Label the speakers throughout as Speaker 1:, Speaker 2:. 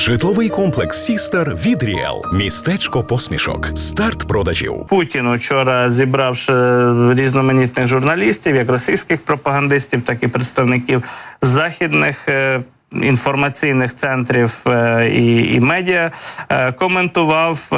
Speaker 1: Житловий комплекс Сістер від Ріел. Містечко посмішок. Старт продажів.
Speaker 2: Путін учора зібравши різноманітних журналістів, як російських пропагандистів, так і представників західних. е, Інформаційних центрів е, і, і медіа е, коментував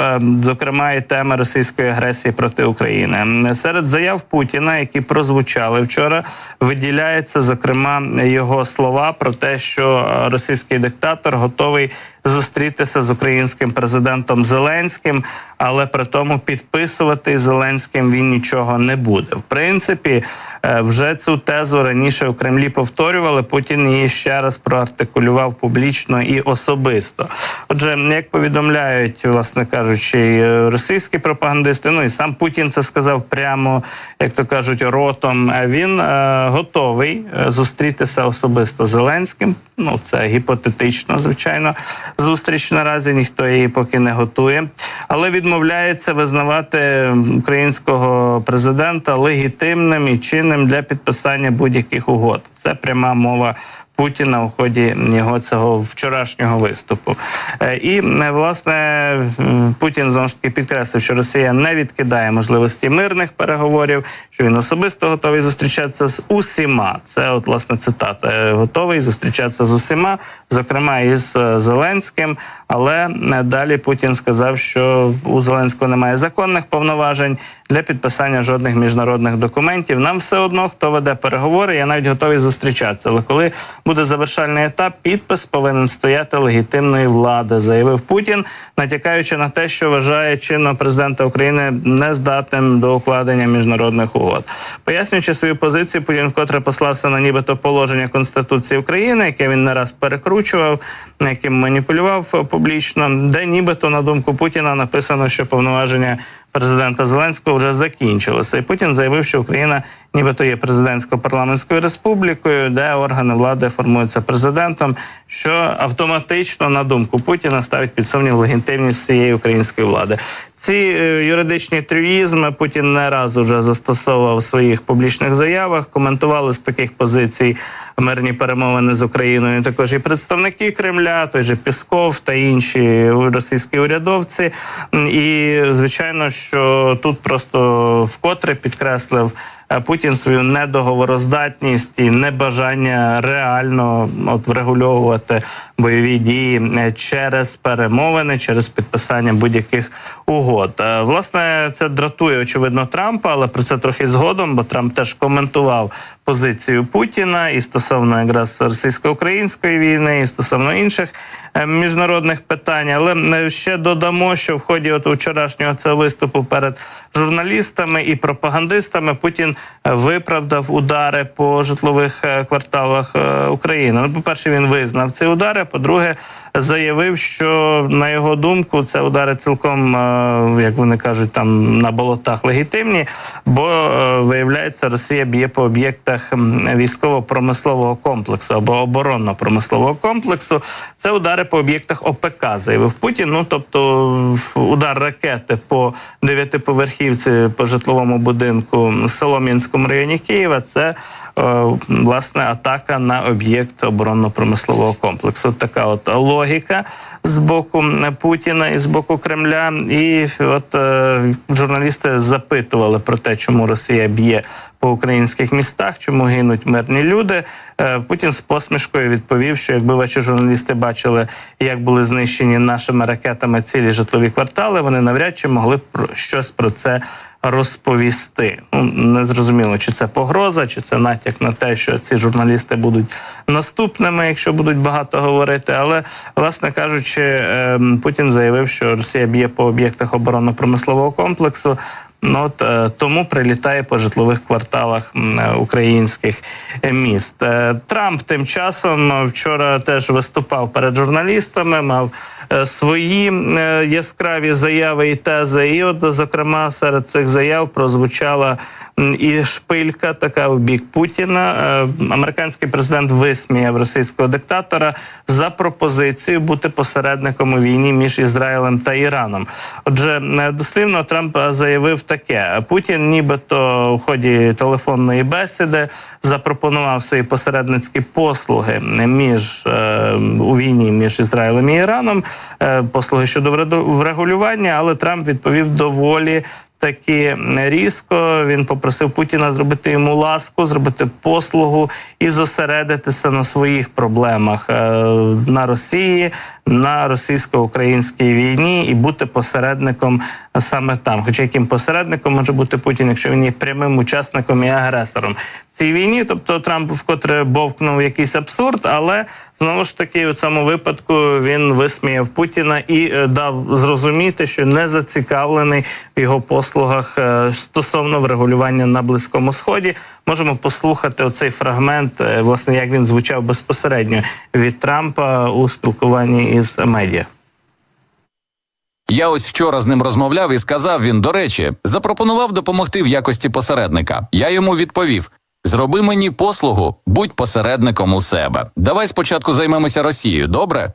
Speaker 2: зокрема і теми російської агресії проти України. Серед заяв Путіна, які прозвучали вчора, виділяється зокрема його слова про те, що російський диктатор готовий зустрітися з українським президентом Зеленським, але при тому підписувати Зеленським він нічого не буде. В принципі, е, вже цю тезу раніше у Кремлі повторювали. Путін її ще раз проартикулював публічно і особисто. Отже, як повідомляють, власне кажучи, російські пропагандисти, ну і сам Путін це сказав прямо, як то кажуть, ротом. е, Він е, готовий е, зустрітися особисто з Зеленським. Ну це гіпотетично, звичайно. Зустріч наразі ніхто її поки не готує, але відмовляється визнавати українського президента легітимним і чинним для підписання будь-яких угод. Це пряма мова. Путіна у ході його цього вчорашнього виступу, Е, і е, власне Путін знову ж таки підкреслив, що Росія не відкидає можливості мирних переговорів, що він особисто готовий зустрічатися з усіма. Це от власне цитата: Е, готовий зустрічатися з усіма, зокрема із Зеленським. Але е, далі Путін сказав, що у Зеленського немає законних повноважень для підписання жодних міжнародних документів. Нам все одно хто веде переговори, я навіть готовий зустрічатися. Але коли буде завершальний етап, підпис повинен стояти легітимної влади, заявив Путін, натякаючи на те, що вважає чинного президента України нездатним до укладення міжнародних угод. Пояснюючи свою позицію, Путін вкотре послався на нібито положення Конституції України, яке він не раз перекручував, яким маніпулював публічно, де нібито на думку Путіна написано, що повноваження президента Зеленського вже закінчилися. І Путін заявив, що Україна нібито є президентсько-парламентською республікою, де органи влади формуються президентом, що автоматично на думку Путіна ставить під сумнів легітимність цієї української влади. Ці е, юридичні трюїзми Путін не раз уже застосовував в своїх публічних заявах. Коментували з таких позицій мирні перемовини з Україною. Також і представники Кремля, той же Пісков та інші російські урядовці. І звичайно, що тут просто вкотре підкреслив. Путін свою недоговороздатність і небажання реально от врегульовувати бойові дії е, через перемовини, через підписання будь-яких угод. Е, Власне, це дратує очевидно Трампа, але про це трохи згодом, бо Трамп теж коментував позицію Путіна і стосовно якраз російсько-української війни, і стосовно інших е, міжнародних питань. Але е, ще додамо, що в ході от вчорашнього цього виступу перед журналістами і пропагандистами Путін е, виправдав удари по житлових кварталах України. Ну, по перше, він визнав ці удари. По-друге, заявив, що на його думку це удари цілком, як вони кажуть, там на болотах легітимні, бо виявляється, Росія б'є по об'єктах м, військово-промислового комплексу або оборонно-промислового комплексу. Це удари по об'єктах ОПК, заявив Путін. Ну тобто удар ракети по дев'ятиповерхівці по житловому будинку в Солом'янському районі Києва. Це власне атака на об'єкт оборонно-промислового комплексу. Така от логіка з боку Путіна і з боку Кремля. І от е, журналісти запитували про те, чому Росія б'є по українських містах, чому гинуть мирні люди. Е, Путін з посмішкою відповів, що якби ваші журналісти бачили, як були знищені нашими ракетами цілі житлові квартали, вони навряд чи могли б щось про це розповісти. Ну не зрозуміло, чи це погроза, чи це натяк на те, що ці журналісти будуть наступними, якщо будуть багато говорити. Але власне кажучи, ем, Путін заявив, що Росія б'є по об'єктах оборонно-промислового комплексу. Ну от е, тому прилітає по житлових кварталах е, українських міст. Е, Трамп тим часом вчора теж виступав перед журналістами, мав свої яскраві заяви і тези. І, от, зокрема, серед цих заяв прозвучала і шпилька, така в бік Путіна. Американський президент висміяв російського диктатора за пропозицію бути посередником у війні між Ізраїлем та Іраном. Отже, дослівно Трамп заявив таке. Путін, нібито в ході телефонної бесіди, запропонував свої посередницькі послуги між е, у війні між Ізраїлем і Іраном, е, послуги щодо врегулювання, але Трамп відповів доволі. Таки різко він попросив Путіна зробити йому ласку, зробити послугу і зосередитися на своїх проблемах е, на Росії, на російсько-українській війні і бути посередником саме там. Хоча яким посередником може бути Путін, якщо він є прямим учасником і агресором в цій війні. Тобто Трамп вкотре бовкнув якийсь абсурд, але знову ж таки у цьому випадку він висміяв Путіна і е, дав зрозуміти, що не зацікавлений в його послугах е, стосовно врегулювання на близькому сході. Можемо послухати оцей фрагмент, е, власне, як він звучав безпосередньо від Трампа у спілкуванні із медіа.
Speaker 3: Я ось вчора з ним розмовляв і сказав він, до речі, запропонував допомогти в якості посередника. Я йому відповів: зроби мені послугу, будь посередником у себе. Давай спочатку займемося Росією, добре?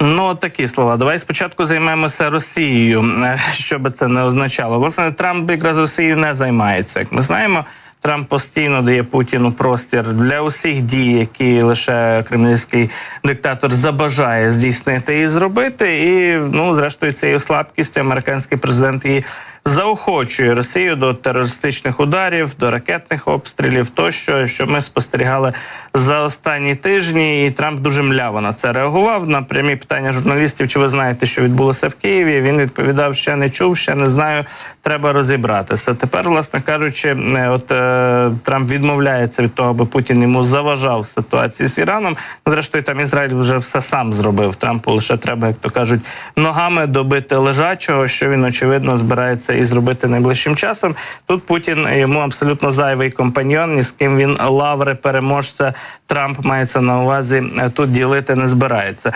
Speaker 2: Ну, такі слова. Давай спочатку займемося Росією, е, що би це не означало. Власне, Трамп якраз Росією не займається. Як ми знаємо, Трамп постійно дає Путіну простір для усіх дій, які лише кремлівський диктатор забажає здійснити і зробити. І ну, зрештою, цією слабкістю американський президент її заохочує Росію до терористичних ударів, до ракетних обстрілів, тощо, що ми спостерігали за останні тижні. І Трамп дуже мляво на це реагував. На прямі питання журналістів, чи ви знаєте, що відбулося в Києві? Він відповідав: ще не чув, ще не знаю. Треба розібратися. Тепер, власне кажучи, е, от е, Трамп відмовляється від того, аби Путін йому заважав ситуації з Іраном. Зрештою, там Ізраїль вже все сам зробив. Трампу лише треба, як то кажуть, ногами добити лежачого, що він очевидно збирається і зробити найближчим часом. Тут Путін йому абсолютно зайвий компаньйон, ні з ким він лаври переможця Трамп мається на увазі е, тут ділити не збирається.